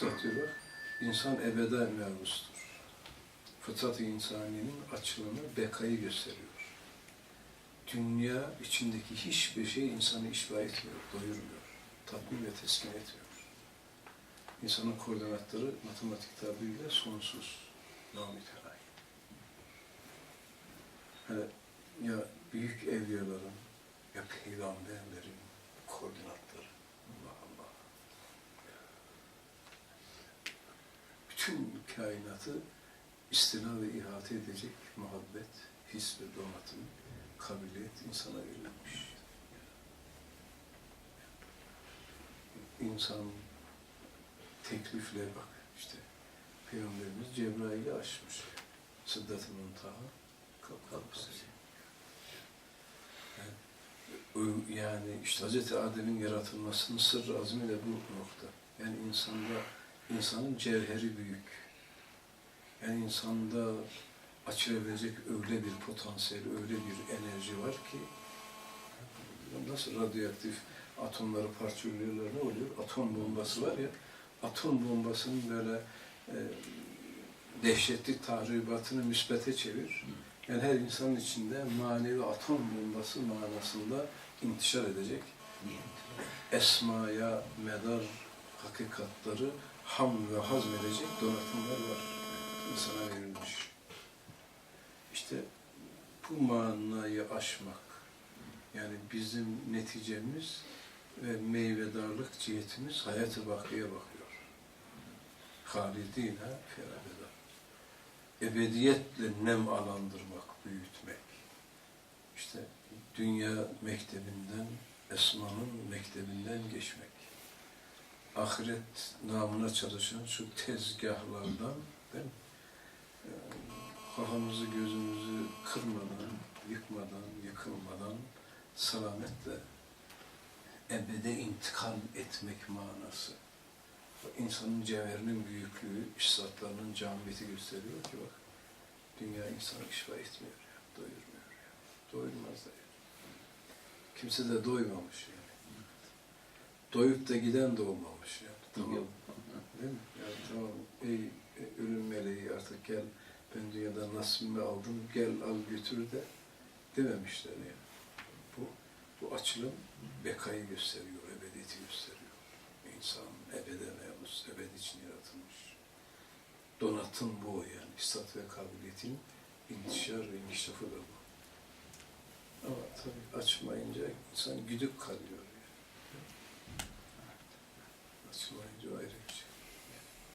Üstad diyor bak, insan ebede mevzustur. Fıtrat-ı insaniyenin açılımı, bekayı gösteriyor. Dünya içindeki hiçbir şey insanı işba etmiyor, doyurmuyor, tatmin ve teskin etmiyor. İnsanın koordinatları matematik tabiriyle sonsuz. Namüteray. Hani ya büyük evliyaların ya peygamberlerin koordinatları. Allah Bütün kainatı istina ve ihate edecek muhabbet, his ve donatım, kabiliyet insana verilmiş. İnsan teklifle bak işte Peygamberimiz Cebrail'i aşmış. Sıddat-ı Muntaha kapısı. Yani, o- yani işte Hz. Adem'in yaratılmasının sırrı azmi de bu nokta. Yani insanda, insanın cevheri büyük. Yani insanda açılabilecek öyle bir potansiyel, öyle bir enerji var ki nasıl radyoaktif atomları parçalıyorlar ne oluyor? Atom bombası var ya, atom bombasının böyle e, dehşetli tahribatını müsbete çevir. Yani her insanın içinde manevi atom bombası manasında intişar edecek. Esmaya medar hakikatları ham ve hazmedecek donatımlar var. insana verilmiş. İşte bu manayı aşmak, yani bizim neticemiz ve meyvedarlık cihetimiz hayat-ı bakiye bakıyor. Halidine ferabeda. Ebediyetle nem alandırmak, büyütmek. İşte dünya mektebinden, esmanın mektebinden geçmek. Ahiret namına çalışan şu tezgahlardan değil mi? Ee, kafamızı gözümüzü kırmadan, yıkmadan, yıkılmadan selametle ebede intikal etmek manası. İnsanın cevherinin büyüklüğü, işsatlarının camiyeti gösteriyor ki bak, dünya insanı işba etmiyor ya, doyurmuyor ya. Doyurmaz da ya. Kimse de doymamış yani. Doyup da giden de olmamış yani. Tamam. Değil mi? Yani tamam, ey e, ölüm meleği artık gel, ben dünyadan nasibimi aldım, gel al götür de dememişler yani. Bu, bu açılım bekayı gösteriyor, ebediyeti gösteriyor. İnsan ebede mevzus, ebed için yaratılmış. Donatım bu yani, istat ve kabiliyetin intişar ve inkişafı da bu. Ama tabii açmayınca insan güdük kalıyor so I enjoyed it.